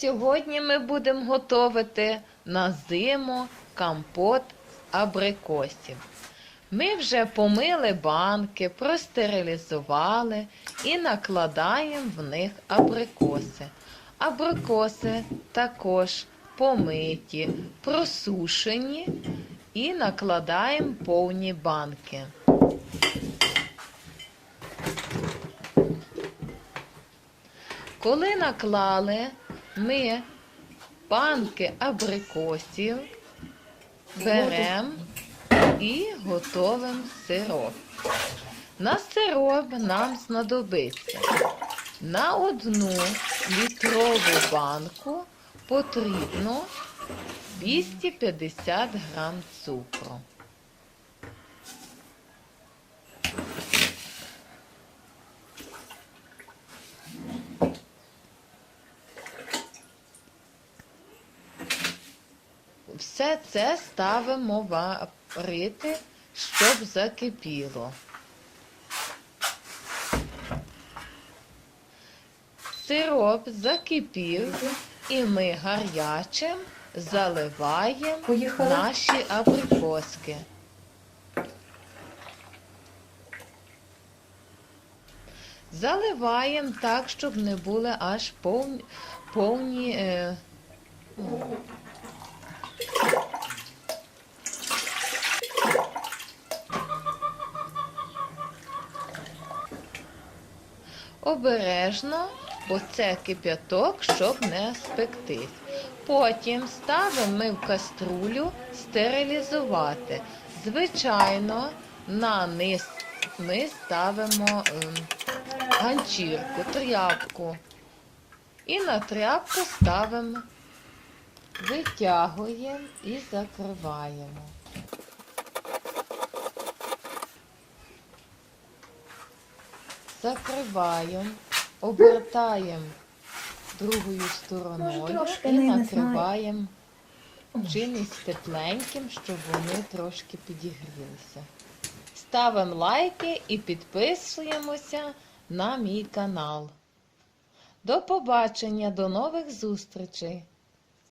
Сьогодні ми будемо готувати на зиму компот абрикосів. Ми вже помили банки, простерилізували і накладаємо в них абрикоси. Абрикоси також помиті, просушені і накладаємо повні банки. Коли наклали ми банки абрикосів, беремо і готовимо сироп. На сироп нам знадобиться на одну літрову банку потрібно 250 грам цукру. Все це ставимо варити, щоб закипіло. Сироп закипів, і ми гарячим заливаємо Поїхали. наші абрикоски. Заливаємо так, щоб не були аж повні, повні е, обережно, бо це кип'яток, щоб не спектись. Потім ставимо ми в каструлю стерилізувати. Звичайно, на низ ми ставимо ем, ганчірку, тряпку. І на тряпку ставимо, витягуємо і закриваємо. Закриваємо, обертаємо другою стороною і накриваємо чимось тепленьким, щоб вони трошки підігрілися. Ставимо лайки і підписуємося на мій канал. До побачення, до нових зустрічей!